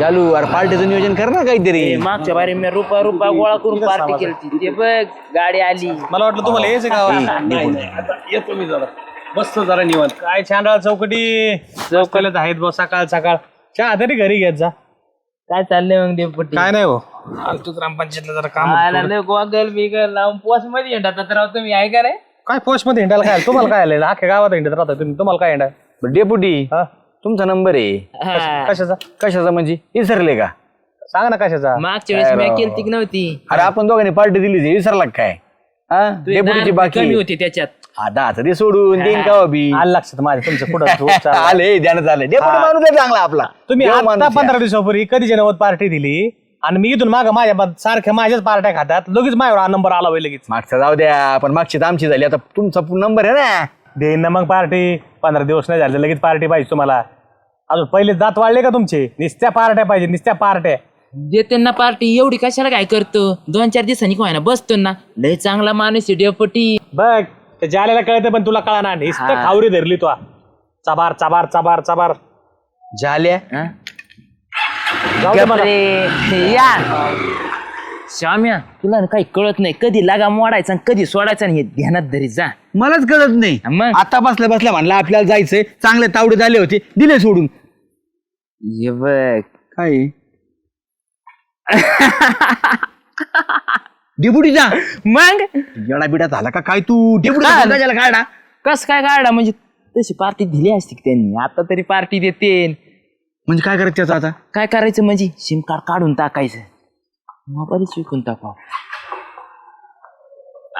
जालू अरे पार्टीचं नियोजन कर ना काहीतरी. ते मागच्या बारी मी रुपा रुपा गोळा करून पार्टी केली ते बघ गाडी आली. मला वाटलं तुम्हाला यायचं का येतो मी जरा. बसतो जरा निवांत. काय छानराळ चौकटी? चौकल्यात आहेत बस सकाळ सकाळ. चहा तरी घरी घेत जा. काय चाललंय मग देवपट्टी काय नाही हो आलतो ग्रामपंचायतला जरा काम होतं आला थोडं. लय गोगल बिगल. लावून पोस मध्ये येतात तर तुम्ही आहे का रे. काय पोस्टमध्ये हिंडायला काय आलं? तुम्हाला काय आलं अख्ख्या गावात हिंडत राहता तुम्ही. तुम्हाला काय हिंडाय? डेपुटी हा? तुमचा नंबर आहे. हा. कशाचा? कशाचा म्हणजे? विसरले का? सांगा ना कशाचा. मागच्या वेळेस मी केली की नव्हती? अरे आपण दोघांनी पार्टी दिली होती, विसरला का काय? हा? डेपुटीची बाकी. कमी होते त्याच्यात. हा दहाचं ते सोडून देईन का बी? आलं लक्षात माझ्या तुमचं पुढं आले ध्यानात आले. डेपुटी माणूस आहे चांगला आपला. तुम्ही देव आता आहे. पंधरा दिवसापूर्वी कधी नवत पार्टी दिली? आणि मी इथून माग माझ्या बा- सारख्या माझ्याच पार्ट्या खातात. लगेच माझ्यावर हा नंबर आला होय लगेच. मागचा जाऊ द्या पण मागची तर आमची झाली. आता तुमचा नंबर आहे ना. देईन ना मग पार्टी. पंधरा दिवस नाही झाले लगेच पार्टी पाहिजे तुम्हाला. अजून पहिले दात वाढले का तुमचे? निस्त्या पार्ट्या पाहिजे निस्त्या पार्ट्या. देते ना पार्टी एवढी कशाला काय करतो? दोन चार दिवसांनी ना बसतो ना. लय चांगला माणूस आहे डेवपट्टी बग ते जाल्याला कळतं पण तुला कळा ना हा. खावरी धरली तू चबार चबार चबार चबार. झाल्या? जाऊ दे मला. गप्रे. या. श्याम्या तुला ना काही कळत नाही. कधी लागा मोडायचा आणि कधी सोडायचा आणि हे ध्यानात धरी जा. मलाच कळत नाही. मग? आता बसल्या बसल्या म्हणलं आपल्याला जायचंय. चांगले तावडे झाले होते. दिले सोडून. ये बघ. काय? डेपुटीचा मग? येडा बिडा झाला का काय तू? डेपुटी झालं? काढा काढा कस काय काढा म्हणजे तशी पार्टी दिली असती की त्यांनी. आता तरी पार्टी देते. म्हणजे काय करायचं त्याचं आता? काय करायचं म्हणजे? सिम कार्ड काढून टाकायचं. मोबाईलच विकून टाकाव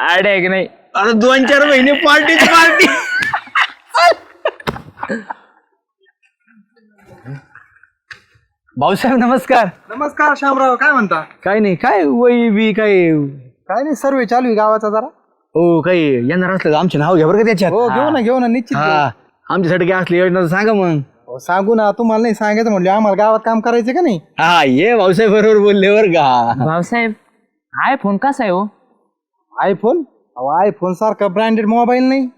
आडे आहे की नाही? अरे दोन चार महिने पार्टी पार्टी भाऊसाहेब नमस्कार. नमस्कार शामराव. काय म्हणता? काय नाही काय वही बी काय काय नाही सर्वे चालू आहे गावाचा जरा. हो काही येणार असलं तर आमचे नाव घ्या बरं का त्याच्यात. हो घेऊ ना घेऊ ना निश्चित घेऊ. हा आमच्यासाठी काय असली योजना तर सांगा मग. हो, सांगू ना तुम्हाला नाही सांगायचं म्हणलं आम्हाला गावात काम करायचं का नाही? हा ये भाऊसाहेब बरोबर बोलले बरं का. भाऊसाहेब आय फोन कसा आहे हो? आयफोन अहो आयफोन सारखा ब्रँडेड मोबाईल नाही.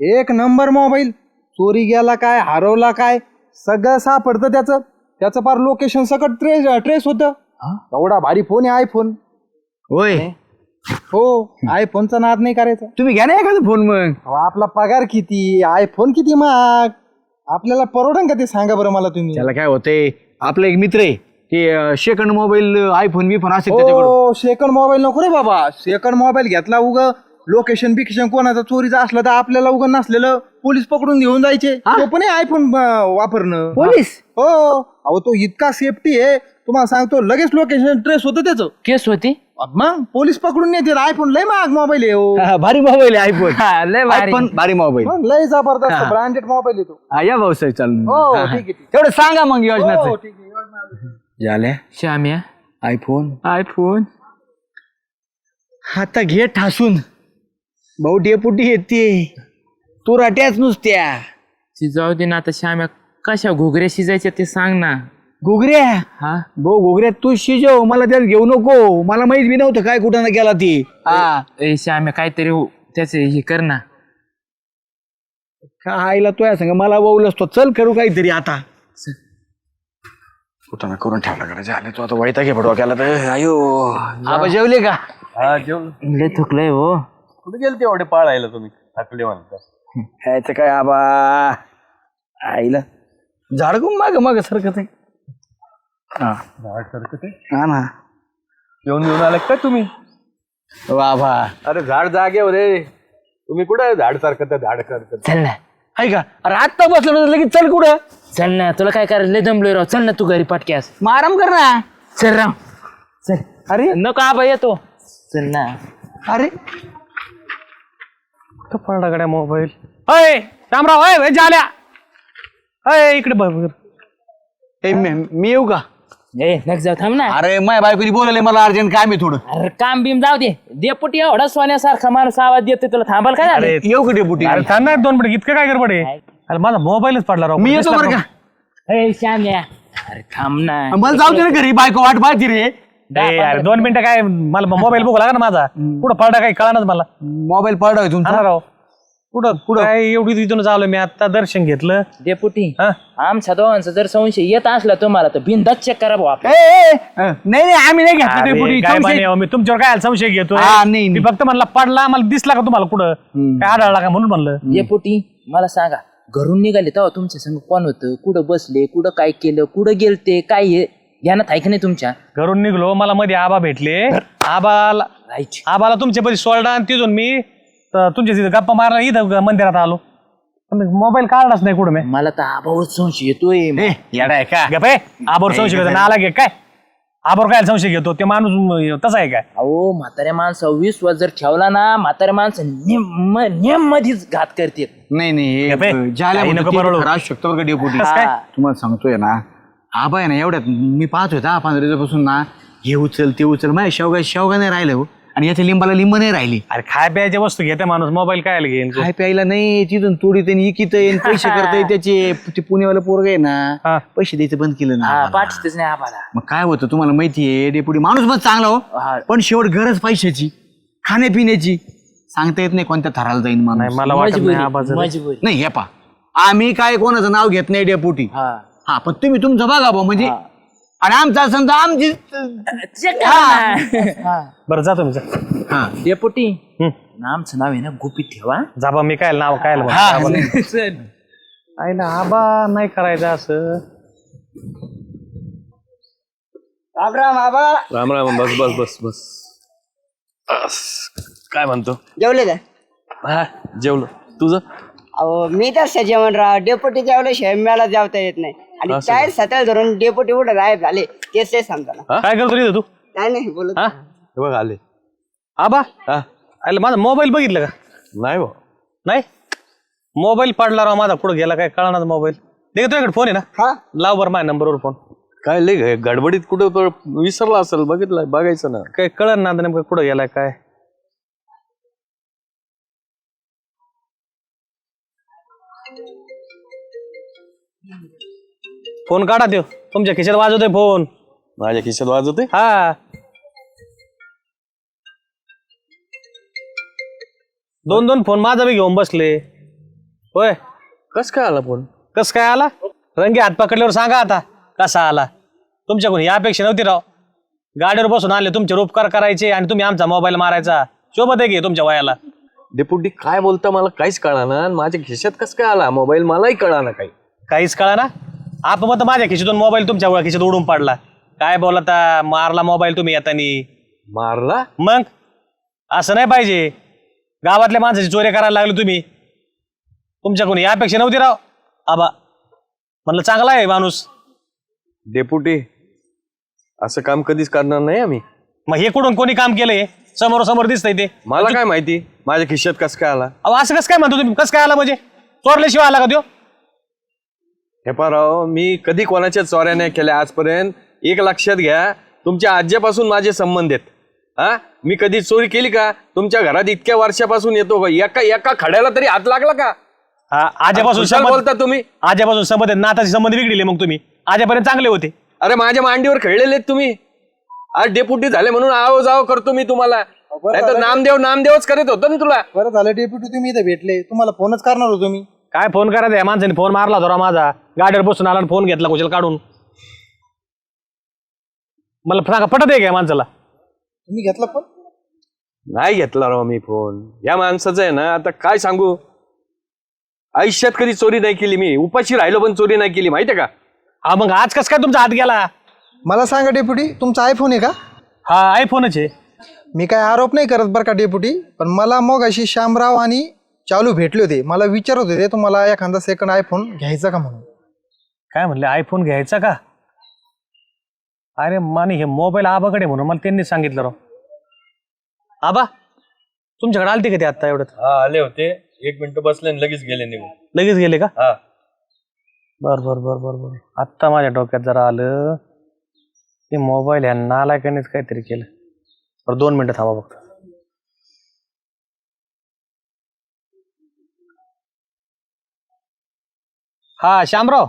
एक नंबर मोबाईल चोरी गेला काय हरवला काय सगळं सापडतं त्याचं. त्याचं फार लोकेशन सकट ट्रेस ट्रेस होतं. एवढा भारी फोन आहे आयफोन होय. हो आयफोनचा नाद नाही करायचा. तुम्ही घ्या ना एखादा फोन मग. अहो, आपला पगार किती? आयफोन किती महाग? आपल्याला परवडन का ते सांगा बरं मला तुम्ही? त्याला काय होतंय आपला एक मित्र आहे ते सेकंड मोबाईल आयफोन बिफोन असेल सेकंड मोबाईल नको रे बाबा. सेकंड मोबाईल घेतला उग लोकेशन बिकेशन कोणाचा चोरीचा असलं तर आपल्याला उग नसलेलं पोलीस पकडून घेऊन जायचे. तो पण आयफोन वापरणं. पोलीस? हो. अहो तो इतका सेफ्टी आहे तुम्हाला सांगतो लगेच लोकेशन ट्रेस होतं त्याचं. केस होती? मग पोलीस पकडून नेते आयफोन लय महाग मोबाईल आहे हो. हा, भारी मोबाईल आहे आयफोन हा, लय भारी. आयफोन भारी मोबाईल मग लय जबरदस्त ब्रँडेड मोबाईल येतो हा या भाऊसाहेब चाल. हो ठीक आहे ठीक तेवढं सांगा मग आहे. हो ठीक आहे योजना. झाल्या? श्याम्या. आयफोन आयफोन आता घे ठासून. भाऊ डेपुटी येते. तू राट्याच नुसत्या. जाऊ दे ना आता श्याम्या कशा घुगऱ्या शिजायच्या ते सांग ना. घुगऱ्या हा? भाऊ घुगऱ्या तू शिजव मला त्यात घेऊ नको. मला माहीत बी नव्हतं काय कुठं ना गेला ती. हा ए श्याम्या काहीतरी हो- त्याचे हे कर ना. काय आईला तो सांग मला वाऊल असतो? चल करू काहीतरी आता. कुठं ना करून ठेवला करायचं आले तू आता वैता घे पडवा केला तर. अयो आबा जेवले का? हा जेवण लय थुकलंय हो. कुठे गेले तेवढे पाळायला तुम्ही? थकले म्हणता. ह्याचं काय आबा? आईला झाडकून माग माग सरकत आहे हा. झाड सारखं ते हा ना. येऊन येऊन आले काय तुम्ही? बाबा अरे झाड जागे रे तुम्ही कुठे झाड सारखं त्या झाड सारखं चल ना. आहे का अरे आत्ता बसलो लगेच चल कुठं? चल ना तुला काय करायचं? लय दमलोय राव. चल ना तू घरी पटक्यास. मग आराम कर ना. चल राव. चल. अरे. नको आबा येतो चल ना. अरे. कुठं पडला गड्या मोबाईल. अय रामराव अय झाल्या अय इकडे बघ बघ. ए, मी मी येऊ का? ए नक जाऊ थांब ना. अरे माय बायकोनी बोलले मला अर्जंट काम आहे थोडं. अरे काम बिम जाऊ दे. देपुटी एवढा सोन्यासारखा माणूस आवाज देतोय तुला थांबाल काय झालं? अरे येऊ का डेपुटी? अरे थांब ना दोन मिनिट इतकं काय गडबड आहे? अरे माझा मोबाईलच पडला राव. मी येतो बरं का? ए श्याम्या. अरे थांब ना. मला जाऊ दे ना घरी बायको वाट पाहती रे. ए, अरे दोन मिनिटं काय मला मोबाईल बघू लागा ना माझा. पुढं पडला काही कळणार मला. मोबाईल पडलाय हा तुमचा. ना राव. कुठं कुठं? काय एवढी तिथून आलो मी आता दर्शन घेतलं. डेपुटी हा? आमच्या दोघांचा जर संशय येत असला तुम्हाला तर बिंदाच चेक करा भाऊ आपण ए, ए, ए, नाही नाही आम्ही नाही घेतलं अरे, काय संशय- अहो, मी तुमच्यावर काय संशय घेतोय? हा, नाही, मी नाही. फक्त म्हणला पडला मला दिसला का तुम्हाला कुठं? काय आढळला का म्हणून म्हणलं? डेपुटी मला सांगा घरून निघाले तेव्हा तुमच्या संग कोण होतं? कुठं बसले? कुठं काय केलं? कुठं गेलते? काय हे? ध्यानात आहे का नाही तुमच्या? घरून निघलो मला मध्ये आबा भेटले. आबाला राईट आबाला तुमच्या परी सोडला आणि तिथून मी त- तुमच्या तिथे गप्पा मारला इथं मंदिरात आलो. मोबाईल काढलाच नाही कुठं मी. मला तर आबावर संशय येतोय. ए, येडा आहे का? गप आहे आबोर संशय घेतो नाला घे काय? आबोर काय संशय घेतो? ते माणूस म, तसा आहे काय? अहो म्हाताऱ्या माणसं विश्वास जर ठेवला ना म्हाताऱ्या माणसं नेम नेम मध्येच घात करते नाही नाही गप्पे. हे ज्याला काही म्हणतो नको ते बरळू. खरं असू शकतो बरं का डेपुटी हा. तुम्हाला सांगतोय ना आबा आहे ना एवढ्यात मी पाहतोय दहा पंधरा दिवसापासून ना हे उचल ते उचल माझ्या शेवगा शेवगा नाही राहिलं हो. आणि याच्या लिंबाला लिंब नाही राहिली. अरे खाय प्यायच्या वस्तू घेते माणूस मोबाईल काय घेईन काय प्यायला नाही तिथून तोडी त्यांनी इकित येईन पैसे करता त्याचे. ते पुणेवाला पोरग आहे हा. ना पैसे द्यायचं बंद केलं हा ना पाठीतच नाही आम्हाला. मग काय होतं तुम्हाला माहितीये डेपुटी माणूस पण चांगला हा. हो. पण शेवट गरज पैशाची खाण्यापिण्याची. सांगता येत नाही कोणत्या थराला जाईन नाही माणूस मला वाटत नाही मजबुरी आबाचं मजबुरी. नाही हे पा आम्ही काय कोणाचं नाव घेत नाही डेपुटी हा. हा पण तुम्ही तुमचं बघा बा म्हणजे आणि आमचा समजा आमची करा ना. हा. बरं जातो मी जा. हा. डेपुटी. आमचं नाव आहे ना गुपित ठेवा. जाबा मी काय नाव काय आईला आबा नाही करायचं असं. राम राम बस बस बस बस. अस, काय म्हणतो? जेवले का? हा जेवलो. तुझं? अहो मी तर जेवण राहा डेपोटी जेवल्याशिवाय मला जेवता येत नाही. आणि काय सतळ धरून डेपोटी उठे गायब झाले तेच ते समजा ना काय करतो रे तू? काय नाही बोलत हा? हे बघ आले. आबा? हा. माझा मोबाईल बघितलं का? नाही भाऊ नाही? मोबाईल पडला राव माझा कुठं गेला काय? कळणार मोबाईल. दे तुझ्याकडे फोन आहे ना? हा? लाव बरं माझ्या नंबरवर फोन काय लय गडबडीत कुठं तो विसरला असेल बघितलं बघायचं ना. काय कळण ना आता नेमकं कुठं गेलाय काय? फोन काढा देव तुमच्या खिशात वाजवतोय फोन. माझ्या खिशात वाजवते हा. दोन दोन फोन माझा बी घेऊन बसले. होय. कस काय आला फोन? कस काय आला? रंगी हात पकडल्यावर सांगा आता. कसा आला? तुमच्याकडून ही अपेक्षा नव्हती राव. गाडीवर बसून आले तुमचे उपकार करायचे आणि तुम्ही आमचा मोबाईल मारायचा. शोभत आहे की तुमच्या वयाला? डेपुटी काय बोलता मला काहीच कळाना. माझ्या खिशात कस काय आला? मोबाईल मलाही कळाना काही. काहीच कळा ना आपण मग माझ्या खिशीतून मोबाईल तुमच्या खिशीत उडून पडला. काय बोलता मारला मोबाईल तुम्ही येतानी मारला? मग? असं नाही पाहिजे. गावातल्या माणसाची चोरी करायला लागली तुम्ही. तुमच्याकडून ही अपेक्षा नव्हती राव. आबा म्हणलं चांगला आहे माणूस. डेपुटी असं काम कधीच करणार नाही आम्ही. मग हे कुठून कोणी काम केलंय? समोर समोर दिसतंय ते. मला काय माहिती? माझ्या खिशात कस काय आला? अहो असं कसं काय म्हणतो तुम्ही? कसं काय आला म्हणजे? चोरल्याशिवाय आला का त्यो? हे पाराव मी कधी कोणाच्या चोऱ्या नाही केल्या आजपर्यंत. एक लक्षात घ्या तुमच्या आज्यापासून माझे संबंध आहेत. हा? मी कधी चोरी केली का? तुमच्या घरात इतक्या वर्षापासून येतो का एका एका खड्याला तरी हात लागला का? हा, आजपासून संबंध बोलता तुम्ही. आजपासून संबंध आहेत, नाताचे संबंध बिघडले मग तुम्ही. आजपर्यंत चांगले होते. अरे माझ्या मांडीवर खेळलेले आहेत तुम्ही. आज डेपुटी झाले म्हणून आव जाव करतो मी तुम्हाला. नाही तर नामदेव नामदेवच करत होतो ना तुला. बरं झालं डेप्युटी तुम्ही इथं भेटले. तुम्हाला फोनच करणार होतो मी. काय फोन करायचा या माणसाने फोन मारला राव माझा. गाडीवर बसून आला आणि फोन घेतला कुशल काढून. मला सांगा पटत आहे का या माणसाला? तुम्ही घेतला फोन नाही घेतला राव मी फोन या माणसाचं आहे ना आता काय सांगू? आयुष्यात कधी चोरी नाही केली मी. उपाशी राहिलो पण चोरी नाही केली माहितीये का? हा मग आज कस काय तुमचा हात गेला? मला सांगा डेप्युटी तुमचा आयफोन आहे का? हा आयफोनच आहे. मी काय आरोप नाही करत बरं का डेप्युटी पण मला मग अशी श्यामराव आणि चालू भेटले होते. मला विचारत होते तुम्हाला एखादा सेकंड आयफोन घ्यायचा का म्हणून? काय म्हणले आयफोन घ्यायचा का? अरे माने हे मोबाईल आबाकडे म्हणून मला त्यांनी सांगितलं राव. आबा तुमच्याकडे आलते का ते आत्ता एवढं? हा आले होते. एक मिनिट बसले आणि लगेच गेले निघून. लगेच गेले का? हा. बर बर बर बर बर. आत्ता माझ्या डोक्यात जरा आलं. ते मोबाईल ह्या नालायकानेच काहीतरी केलं. बरं दोन मिनिटं थांबा फक्त. हा श्यामराव.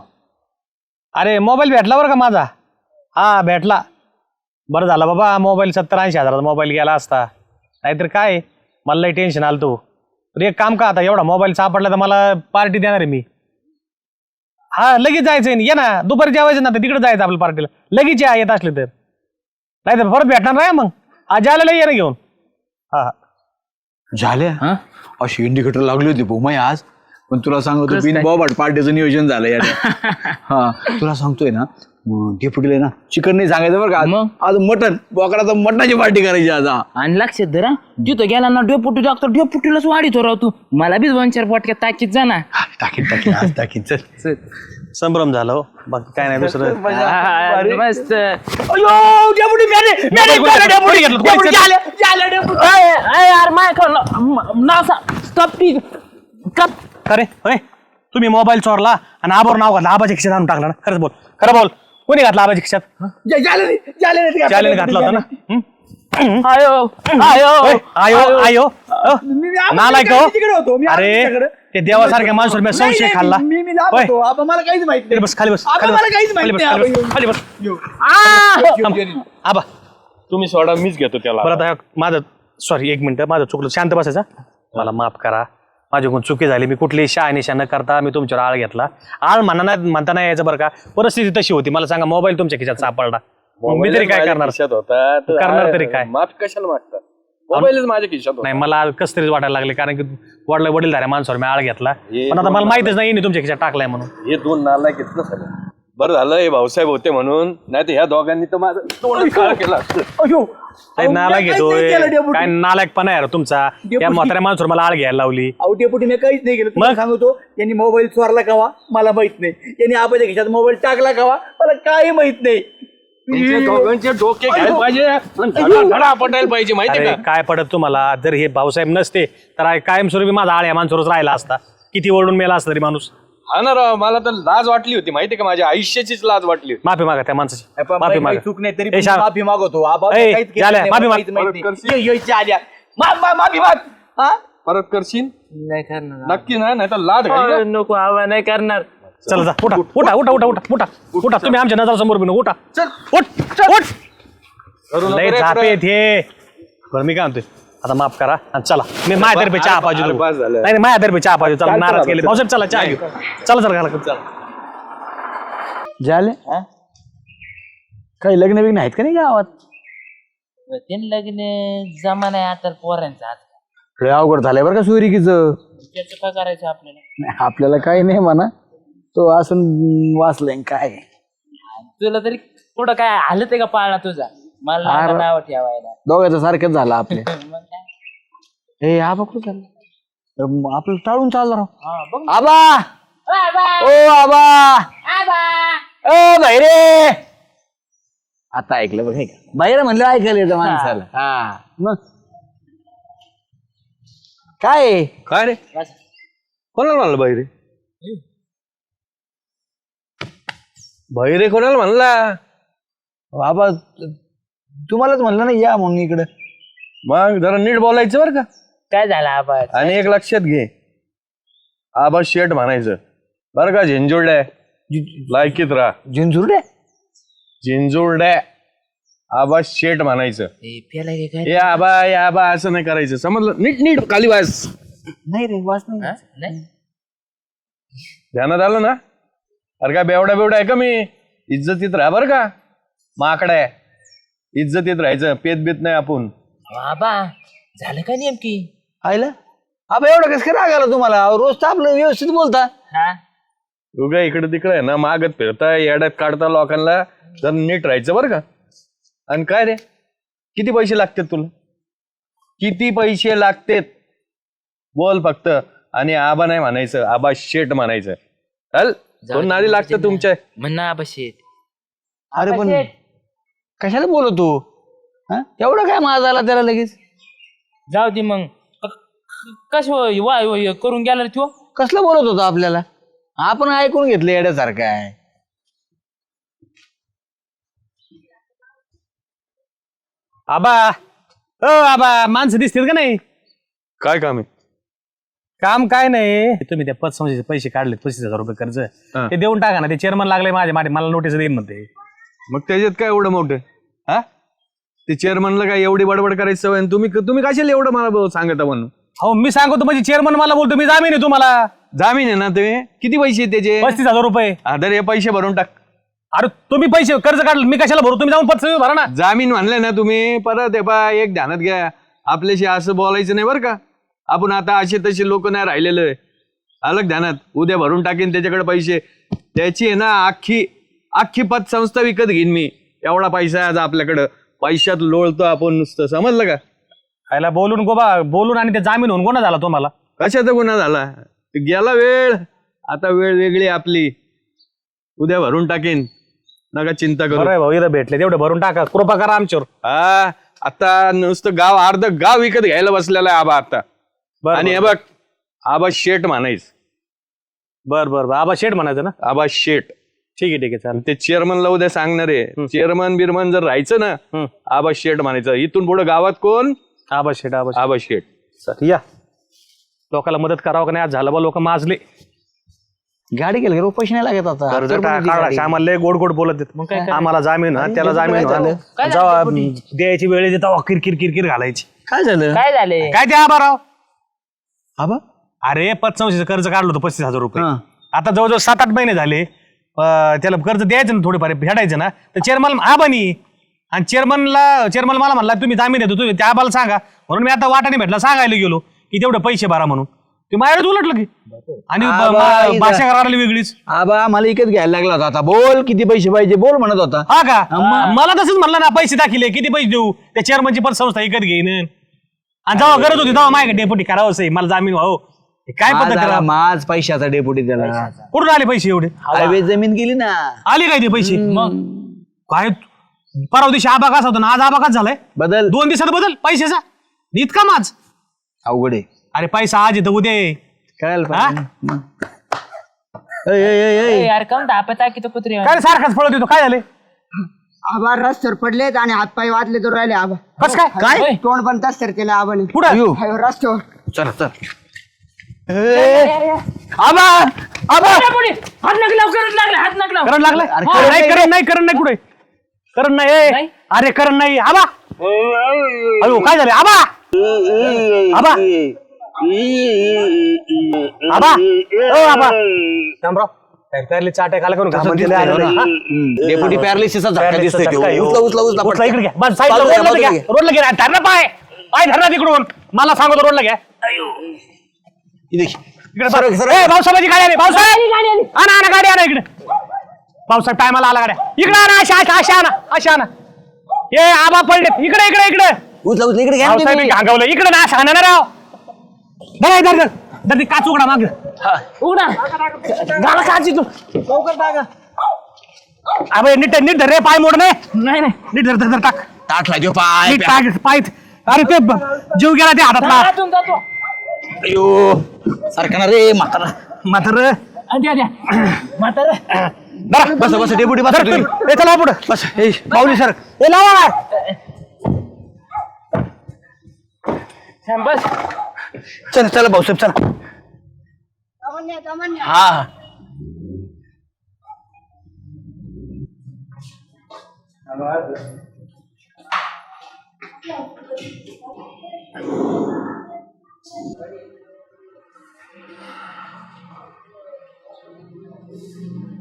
अरे मोबाईल भेटला बरं का माझा? हा भेटला. बरं झालं बाबा मोबाईल सत्तर ऐंशी हजाराचा मोबाईल गेला असता. नाहीतर काय? मला लई टेन्शन आलं तो. तर एक काम का आता एवढा मोबाईल सापडला तर मला पार्टी देणार आहे मी. हा लगेच जायचं आहे. ये ना दुपारी जेवायचं ना तर तिकडे जायचं आपल्या पार्टीला लगेच या येत असले तर. नाही तर परत भेटणार नाही मग. आज आलेला ये ना घेऊन. हा हा. झाल्या? अशी इंडिकेटर लागली होती भाऊ माई आज? पण तुला सांगतो बिन बॉबाट पार्टीचं नियोजन झालं यार. हा तुला सांगतोय ना डेप्युटीला ना चिकन नाही सांगायचं बरं का आज. मग? आज मटन बोकडाचं मटणाची पार्टी करायची आज. आणि लक्षात धरा तिथं गेला ना डेपुटी डॉक्टर डेपुटीलाच वाढीतो राव तू. मला बी दोन चार पोटक्यात ताकीत जा ना. टाकीन टाकीन आज टाकीन चल. संभ्रम झाला हो. बाकी काय नाही दुसरं. मस्त. डेपुटी घेतलं, कोणी अय, अय, यार माय स्टॉप अरे होय तुम्ही मोबाईल चोरला आणि आबोर नाव घातलं आबाच्या खिशात आणून टाकला ना. खरंच बोल. खरं बोल. कोणी घातला आबाच्या खिशात? चालेल घातला. होता ना? हं? आयो. आयो. होय, आयो आयो. अ, नालायक हो. अरे ते देवासारख्या माणसावर मी संशय खाल्ला. होय. मला काहीच माहीत खाली बस खाली बस आबा, खाली मला बस, काहीच खाली माहीत बस, नाही, खाली बस, आबा, खाली बस. थांब. आबा. तुम्ही सोडा मीच घेतो त्याला. परत माझं सॉरी एक मिनिट माझं चुकलं. शांत बसायचा मला माफ करा. माझ्याकडून चुकी झाली. मी कुठलीही शहा निशा न करता मी तुमच्यावर आळ घेतला. आळ म्हणा नाही म्हणता नाही यायचं बरं का? परिस्थिती तशी होती. मला सांगा मोबाईल तुमच्या खिशात सापडला. मग मी तरी काय करणार? होता. तर करणार तरी काय? माफ कशाला मागतात मोबाईलच माझ्या खिशात होता. नाही मला कस तरीच वाटायला लागले. कारण की वडला वडील माणसावर मी आळ घेतला. हे पण आता मला माहितच नाही यांनी तुमच्या खिशात टाकलाय म्हणून. हे दोन नाला घेतलं सगळं. बरं झालं हे भाऊसाहेब होते म्हणून. नाही तर ह्या दोघांनी तर माझं तोंड काळ केलं. असतं. काही नालायक घेतोय काय नालायकपणा आहे रे तुमचा. या म्हाताऱ्या माणसावर मला आळ घ्यायला लावली. मी काहीच नाही केलं. तुम्हाला सांगतो यांनी मोबाईल चोरला कावा? मला माहीत नाही. यांनी आबाच्या खिशात मोबाईल टाकला कावा? मला काही माहीत नाही. तुमच्या दोघांचे डोके घ्यायला पाहिजे आणि धडा धडा पटायला पाहिजे माहिती अरे का? काय पडत तुम्हाला? जर हे भाऊसाहेब नसते तर कायमस्वरूपी माझा आळ या माणसावरच राहिला असता. किती ओरडून मेला असता तरी माणूस. हा ना राव मला तर लाज वाटली होती माहिती का? माझ्या आयुष्याचीच लाज वाटली होती. माफी मागा त्या माणसाची. माफी मागा. चूक नाही तरी ए, पण शाम. माफी मागवतो. आबा ए, काहीच केलं झाल्या, नाही, माफी मला माग. काहीच माहीत. नाही. परत ये, ये, इच्छा आल्या. मा- मा- माफी माग. हा? परत करशील? नाही करणार. नक्की ना नाही तर लाज घाली? नको आवा नाही करणार. चला जा उठा उठा उठा उठा उठा उठा उठा तुम्ही आमच्या नजरासमोर बिन उठा. चल. उठ उठ. करू नको लय रे, झापे. हे. बरं मी काय म्हणतोय? आता माफ करा. आणि चला. मी माझ्यातर्फे चहा पाहिजे अरे, बस झालं. नाही नाही, माझ्यातर्फे चहा पाहिजे चला चालतं नाराज बाबा, केले. चल. पावसाळ्यात चला चहा घेऊ. चला चला घाला चला. झाले? काही लग्न बिग्न आहेत का नाही गावात? ते लग्न जमा नाही आता पोरांचा आज लय अवघड झालंय बरं का सुरिकीचं त्याचं काय करायचं आपल्याला? नाही आपल्याला काही नाही म्हणा. तो असं वाचलंय काय? तुला तरी कुठं काय हालत आहे का पाळणा तुझा? मला अरे. नाव ठेवायला. दोघांचं सारखंच झालं आपले. मग काय? हे आबा कुठं चाललं? आपलं टाळून चाललं राव. हा, बघ आबा! ओ आबा! ओ रे आता ऐकलं बघ हे का? बाहेर म्हणलं ऐकायला येतं माणसाला. हा मग? काय आहे? काय रे? कोणाला म्हणलं बाई रे बाई रे कोणाला म्हणला? बाबा तुम्हालाच म्हणलं ना या म्हणून इकडं. मग जरा नीट बोलायचं बरं का. काय झालं आवाज आणि एक लक्षात घे. आबा शेट म्हणायचं. बरं का झिंजुरड्या लायकीत राहा. जिंजुरडे झिंजुरड्या आबा शेट म्हणायचं. पेला काय काय? हे आबा हे आबा असं नाही करायचं. समजलं? नीट नीट खाली वास नाही रे वाच नाही. हा? नाही? ध्यानात आलं ना? अरे काय बेवडा बेवडा आहे का मी? इज्जतीत राहा बरं का. माकडा आहे. इज्जतीत राहायचं पेत बीत नाही आपण. बाबा झालं का नेमकी? आयला आबा एवढं कसं काय राग आला तुम्हाला? अहो, रोज तर आपलं व्यवस्थित बोलता. हा? उगा इकडे तिकडे आहे ना मागत फिरता येड्यात काढता लोकांना जर नीट राहायचं बरं का. आणि काय रे? किती पैसे लागतात तुला? किती पैसे लागतात? बोल फक्त. आणि आबा नाही म्हणायचं आबा शेट म्हणायचं. चल दोन नादी लागतं तुमच्या म्हणा बशी अरे पण कशाला बोलतो हा? एवढं काय माझा आला त्याला लगेच? जाऊ दे मग. कस करून गेला रे तो? कसलं बोलत होता आपल्याला? आपण ऐकून घेतलं येड्यासारखं आहे. आबा. ओ आबा माणसं दिसतील का नाही? काय काम आहे? काम काय नाही. तुम्ही त्या पतसंस्थेचे पैसे काढले पस्तीस हजार रुपये कर्ज. ते देऊन टाका ना ते चेअरमन लागले माझे माझे मला नोटीस देईन म्हणते. मग त्याच्यात काय एवढं मोठं? हा? ते चेअरमनला काय एवढी बडबड करायची सवय आणि तुम्ही तुम्ही कशाला एवढं मला ब- सांगता म्हणून? हो मी सांगतो म्हणजे चेअरमन मला बोलतो मी जामीन आहे तुम्हाला. जामीन आहे ना तुम्ही? किती पैसे आहेत त्याचे? पस्तीस हजार रुपये. आधार हे पैसे भरून टाक. अरे तुम्ही पैसे कर्ज काढलं मी कशाला भरू? तुम्ही जाऊन पत्र भरा ना. जामीन म्हणले ना तुम्ही परत हे पा एक ध्यानात घ्या. आपल्याशी असं बोलायचं नाही बरं का. आपण आता असे तसे लोक नाही राहिलेलं. आहे अलग ध्यानात. उद्या भरून टाकेन त्याच्याकडे पैसे. त्याची आहे ना अख्खी अख्खी पतसंस्था विकत घेईन मी. एवढा पैसा आहे आज आपल्याकडं. पैशात लोळतो आपण नुसतं. समजलं का? खायला बोलून गोबा बोलून आणि ते जामीन होऊन कोणा झाला तुम्हाला? कशाचा गुन्हा झाला? गेला वेळ. आता वेळ वेगळी आपली. उद्या भरून टाकेन. नका चिंता करू. आहे भाऊ इथं भेटले. तेवढे भरून टाका. कृपा करा आमच्यावर. हा आता नुसतं गाव अर्ध गाव विकत घ्यायला बसलेला आहे आबा आता. बरं, आणि हे बघ आबा शेट म्हणायच. बर बर बर. आबा शेठ म्हणायचं ना? आबा शेट ठीक आहे ठीक आहे चालेल. ते चेअरमनला उद्या सांगणार आहे चेअरमन बिरमन जर राहायचं ना. आबा शेट म्हणायचं इथून पुढे गावात कोण? आबा शेठ आबा शेठ. आबा शेट चल, या. लोकांना मदत करावं का नाही? आज झालं बा लोक माजले. गाडी गेली का? पैसे नाही लागत आता. कर्ज तर पण ती काढा गाडी. आम्हाला लय गोड गोड बोलत देत मग काय आम्हाला जामीन हा त्याला जामीन काय झालं? हा. जेव्हा द्यायची वेळ येते तेव्हा किरकिर किरकिर घालायची. काय झालं? काय झाले? काय ते आबा राव? आबा? अरे पतसंस्थेचं कर्ज काढलं होतं पस्तीस हजार रुपये. हा. आता जवळजवळ सात आठ महिने झाले. अं, त्याला कर्ज द्यायचं ना थोडेफार फेडायचं ना तर चेअरमन आबानी आणि चेअरमनला चेअरमन मला म्हणला तुम्ही जामीन येतो तुम्ही त्या आबाला सांगा. म्हणून मी आता वाटाने भेटला सांगायला गेलो की तेवढे पैसे भरा म्हणून. ते माझ्याच उलटलं की. आणि ब- आबा, मा- इथं- भाषा करायला वेगळीच. आबा मला इकत घ्यायला लागला होता. आता बोल किती पैसे पाहिजे बोल म्हणत होता. हा का? मला तसंच म्हणलं ना पैसे दाखिले किती पैसे देऊ? त्या चेअरमनची पण संस्था विकत घेईन. आणि जेव्हा गरज होती तेव्हा माझ्याकडे डेपुटी करावं सही मला जामीन व्हावं. हे काय माझ पद्धत करा माझ पैशाचा डेपुटी त्याला. कुठून आले पैसे एवढे? हायवे जमीन गेली ना. आले काय ते पैसे? मग? काय परवा दिवशी आबा कसा होता ना आज आबा कसा झालाय. बदल. दोन दिवसात बदल पैशाचा. इतका माझ अवघड आहे. अरे पैसा आज येतो उद्या ये. कळायला हा? पाहिजे ना. मग. ऐ, ऐ, ऐ, ऐ. यार कम दापता की तो कुत्रे? काय रे सारखाच पळत येतो काय झाले आबा रस्त्यावर पडलेत आणि हातपाय वाजले तर राहिले आबा. कस काय? काय? तोंड पण तस्तर केलं आबाने. पुढं रस्त्यावर. चल चल. आबा आबा. हात नक लाव करत लागले हात नक लाव. करण लागलाय अरे, हा, करण नाही करण नाही करण नाही कुठे? करण नाही ए. नाही? अरे करण नाही. आबा. अयो काय झाले? आबा. आबा. आबा. ओ आबा. शामराव काय प्यारले चाट्या खाला करून घामन दिले आले ना, हा? डेपुटी पॅरालिसिसचा झटका Paralysis दिसतोय चा तो. झटका आहे, हो. उचला उचला उचला उचला इकडे घ्या. बस साईडला बाजूला घ्या, रोडला बाजूला घ्या. रोडला घ्या. धरणं पाय पाय धरणं तिकडून. मला सांगतो रोडला घ्या. इकडे भाऊसाहेबाची गाडी आली भाऊसाहेब. आणा आणा गाडी आणा इकडे. भाऊसाहेब टायमाला आला गाड्या. इकडे आणा अशा अशा अशा आणा अशा आणा. ए आबा पडले इकडे इकडे इकडे. उचला उचला इकडे घ्या ना भाऊसाहेब तुम्ही. घांगवलं इकडे ना अशा आणा ना राव. धर धर. धर धर ती काच उघडा माग. उघडा. गाला काच तू अबे नीट नीट धर रे पाय मोड नाही नाही. नाही नीट धर धर धर टाक. देऊ पाय नीट पाय. पाय. अरे ते ब- जीव गेला ते हातातला. हातून जातो. अयो सारखा ना रे म्हातारा म्हातार आणि द्या द्या म्हातारं. बस बस डेपुटी बस तुम्ही ए चला पुढे बस ए, माऊली सर ए लावा थांब, बस चल चला भाऊसाहेब चला हा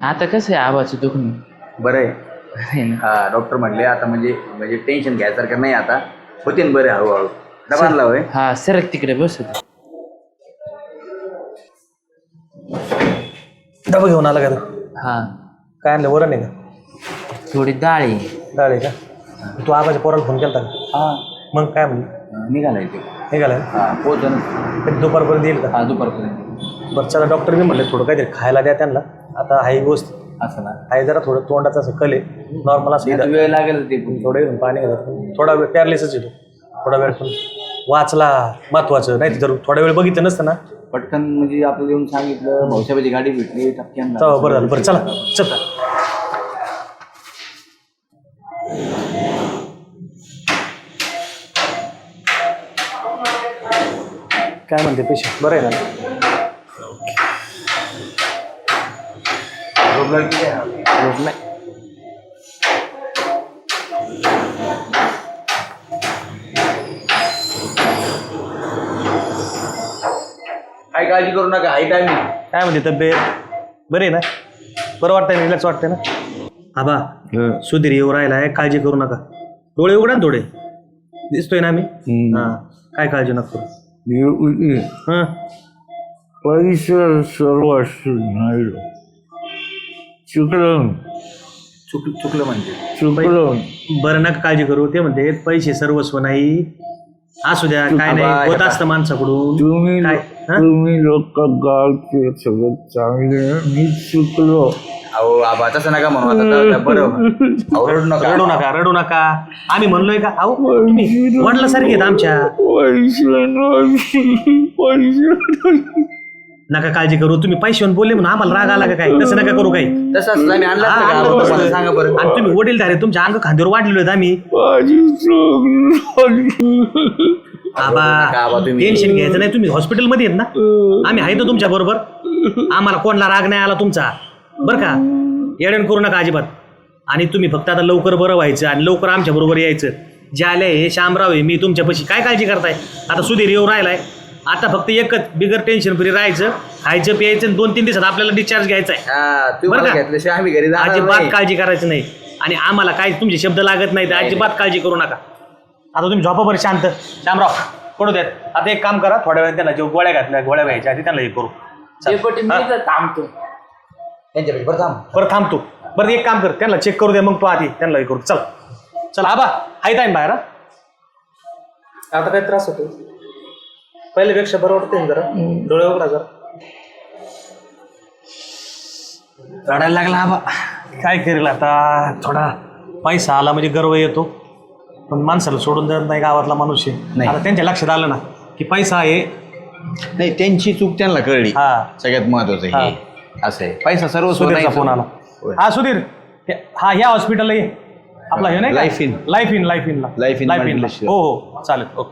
आता कसं आहे आबाचं दुखणं? बरं आहे. आहे ना? हा डॉक्टर म्हणले आता म्हणजे म्हणजे टेन्शन घ्यायसारखं नाही आता. होते ना बरे हळूहळू. डबानला होय हा सरक तिकडे बस डबा घेऊन आला का तू? हा. काय आणलं वरण आहे का? थोडी डाळ. आहे डाळ आहे का तू आबाच्या पोराला फोन केला का? हा. मग काय म्हणली? निघालाय ते. निघालाय? हा पोहोचन कधी दुपारपर्यंत येईल का? हा दुपारपर्यंत बरं चला डॉक्टर मी म्हणले थोडं काहीतरी खायला द्या त्यांना. आता हाही गोष्ट असं ना. आहे जरा थोडं तोंडाचं असं कले नॉर्मल असं इथं वेळ लागेल ते. पण. थोडं येऊन पाणी घालत थोडा वेळ पॅरलेसच येतो. थोडा वेळ पण वाचला महत्वाचं. नाही जर थोडा वेळ बघितलं नसतं ना. पटकन म्हणजे आपल्याला येऊन सांगितलं भाऊसाहेबाची गाडी भेटली टपक्यान. तेव्हा बरं झालं. बरं चला. चल. काय म्हणते पेशंट? बरं आहे ना? झोप नाही. काय काळजी करू नका हाय टायमिंग काय म्हणते तब्येत? बरे ना? बरं वाटतंय रिलॅक्स वाटतंय ना? आबा सुधीर येऊ राहिलाय काळजी करू नका. डोळे उघडा ना थोडे. दिसतोय ना आम्ही हा. काय काळजी नका करू. हा पैसे सर्व नाही चुकलं चुक चुकलं म्हणजे. चुकलं बरं नका काळजी करू. ते म्हणते पैसे सर्वस्व नाही. असू द्या काय नाही. होत असतं माणसाकडून. तुम्ही काय? हा? तुम्ही लोक गावचे सगळं चांगले. मी चुकलो. अहो आबा तसं नका म्हणू आता तर बरं अहो रडू नका. रडू नका रडू नका. आम्ही म्हणलोय का? अहो तुम्ही वडिलासारखे आहेत आमच्या. नका काळजी करू तुम्ही पैशावर बोलले म्हणून आम्हाला राग आला का काय? तसं नका करू काही. तसं असलं आम्ही आणलं असतं का? आणलं अहो, तसं. तुम्हाला सांगा बरं. आणि तुम्ही वडील धारे तुमच्या अंग खांद्यावर वाढलेलो आहेत आम्ही. आबा नका आबा तुम्ही. टेन्शन घ्यायचं नाही तुम्ही हॉस्पिटलमध्ये आहेत ना? आम्ही आहे तो तुमच्या बरोबर. आम्हाला कोणला राग नाही आला तुमचा. बरं का? येडण करू नका अजिबात. आणि तुम्ही फक्त आता लवकर बरं व्हायचं आणि लवकर आमच्या बरोबर यायचं. ज्याले हे शामराव आहे मी तुमच्यापाशी काय काळजी करताय? आता सुधीर येऊ राहिलाय. आता फक्त एकच बिगर टेन्शन फ्री राहायचं खायचं प्यायचं आणि दोन तीन दिवसात आपल्याला डिस्चार्ज घ्यायचा आहे हा बरं तुम्हाला का? घेतल्याशिवाय आम्ही घरी जाणार अजिबात नाही. काळजी करायची नाही. आणि आम्हाला काय तुमचे शब्द लागत नाही तर अजिबात काळजी करू नका. आता तुम्ही झोपा बरं शांत. शामराव पडू द्यात आता एक काम करा थोड्या वेळ त्यांना जो गोळ्या घातल्या गोळ्या घ्यायच्या आधी त्यांना हे करू. चल. डेपुटी मी इथं थांबतो. त्यांच्यापाशी बरं थांब. बरं थांबतो बरं एक काम कर. त्यांना चेक करू दे मग तू आधी त्यांना हे करू. चल. चल आबा आहे टाईम बाहेर हा? आता काय त्रास होतो पहिल्यापेक्षा बरं वाटतंय ना जरा. डोळे उघडा जरा. रडायला लागला आबा. काय करेल आता? थोडा पैसा आला म्हणजे गर्व येतो. पण माणसाला सोडून जात नाही गावातला माणूस आहे. आता त्यांच्या लक्षात आलं ना की पैसा आहे. नाही त्यांची चूक त्यांना कळली. हा. सगळ्यात महत्वाचं हे. असं आहे. पैसा सर्व सुधीरचा फोन आला. हा सुधीर. हे- हा या हॉस्पिटलला ये. आपला हे नाही. लाईफ इन लाईफ इनला Life in लाईफ Manchester. हो हो. चालेल ओके.